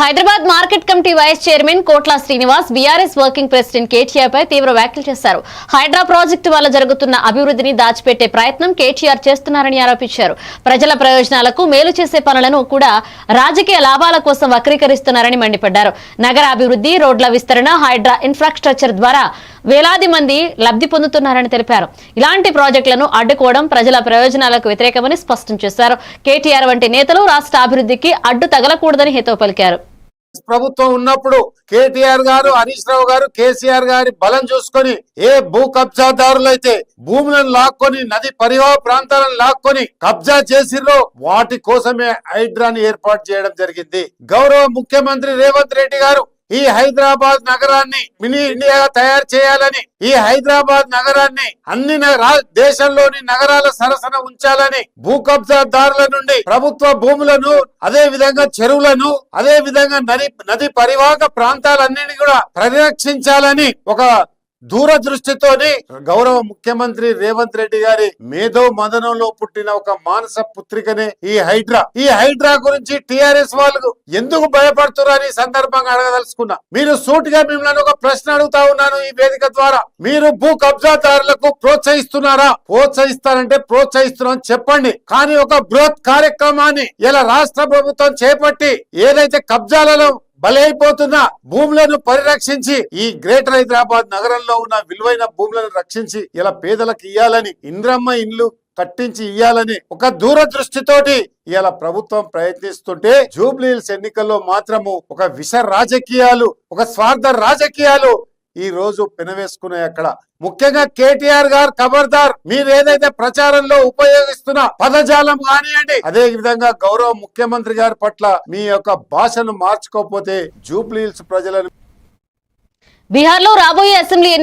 Hyderabad market committee vice chairman Kotla Srinivas BRS working president KTR పై తీవ్ర వ్యాఖ్యలు చేశారు. Hydraa project వల్ల జరుగుతున్న అభివృద్ధిని దాచిపెట్టే ప్రయత్నం కేటీఆర్ చేస్తున్నారని ఆరోపించారు. ప్రజల ప్రయోజనాలకు మేలు చేసే పనులను కూడా రాజకీయ లాభాల కోసం వక్రీకరిస్తున్నారని మండిపడ్డారు. నగర అభివృద్ధి రోడ్ల విస్తరణ హైడ్రా ఇన్ఫ్రాస్ట్రక్చర్ ద్వారా వేలాది మంది లబ్ధి పొందుతున్నారని తెలిపారు. ఇలాంటి ప్రాజెక్టులను అడ్డుకోవడం ప్రజల ప్రయోజనాలకు వ్యతిరేకమని స్పష్టం చేశారు. కేటీఆర్ వంటి నేతలు రాష్ట్ర అభివృద్ధికి అడ్డు తగలకూడదని హితవు పలికారు. ప్రభుత్వం ఉన్నప్పుడు కేటీఆర్ గారు హరీష్ రావు గారు కేసీఆర్ గారి బలం చూసుకొని ఏ భూ కబ్జాదారులైతే భూములను లాక్కొని నది పరివాహ ప్రాంతాలను లాక్కొని కబ్జా చేసిరో వాటి కోసమే హైడ్రాని ఏర్పాటు చేయడం జరిగింది. గౌరవ ముఖ్యమంత్రి రేవంత్ రెడ్డి గారు ఈ హైదరాబాద్ నగరాన్ని మినీ ఇండియాగా తయారు చేయాలని ఈ హైదరాబాద్ నగరాన్ని అన్ని నగరా- దేశంలోని నగరాల సరసన ఉంచాలని భూ కబ్జాదారుల నుండి ప్రభుత్వ భూములను అదే విధంగా చెరువులను అదే విధంగా నది నది పరివాహక ప్రాంతాలన్నింటినీ కూడా పరిరక్షించాలని ఒక దూరదృష్టితోని గౌరవ ముఖ్యమంత్రి రేవంత్ రెడ్డి గారి మేధో మదనంలో పుట్టిన ఒక మానస పుత్రికనే ఈ హైడ్రా. ఈ హైడ్రా గురించి టిఆర్ఎస్ వాళ్ళు ఎందుకు భయపడుతున్నారు ఈ సందర్భంగా అడగదలుచుకున్నా. మీరు సూటిగా మిమ్మల్ని ఒక ప్రశ్న అడుగుతా ఉన్నాను ఈ వేదిక ద్వారా. మీరు భూ కబ్జాదారులకు ప్రోత్సహిస్తున్నారా? ప్రోత్సహిస్తారంటే ప్రోత్సహిస్తున్నారని చెప్పండి. కానీ ఒక బృహత్ కార్యక్రమాన్ని ఇలా రాష్ట్ర ప్రభుత్వం చేపట్టి ఏదైతే కబ్జాలలో బలైపోతున్న భూములను పరిరక్షించి ఈ గ్రేటర్ హైదరాబాద్ నగరంలో ఉన్న విలువైన భూములను రక్షించి ఇలా పేదలకు ఇయ్యాలని ఇంద్రమ్మ ఇండ్లు కట్టించి ఇయ్యాలని ఒక దూరదృష్టితోటి ఇలా ప్రభుత్వం ప్రయత్నిస్తుంటే జూబ్లీహిల్స్ ఎన్నికల్లో మాత్రము ఒక విష రాజకీయాలు ఒక స్వార్థ రాజకీయాలు ఈ రోజు పెనవేసుకునే అక్కడ. ముఖ్యంగా కేటీఆర్ గారు ఖబర్దార్ మీరు ఏదైతే ప్రచారంలో ఉపయోగిస్తున్న పదజాలం కానివ్వండి అదే విధంగా గౌరవ ముఖ్యమంత్రి గారి పట్ల మీ యొక్క భాషను మార్చుకోకపోతే జూబ్లీహిల్స్ ప్రజలను బీహార్లో రాబోయే అసెంబ్లీ ఎన్నిక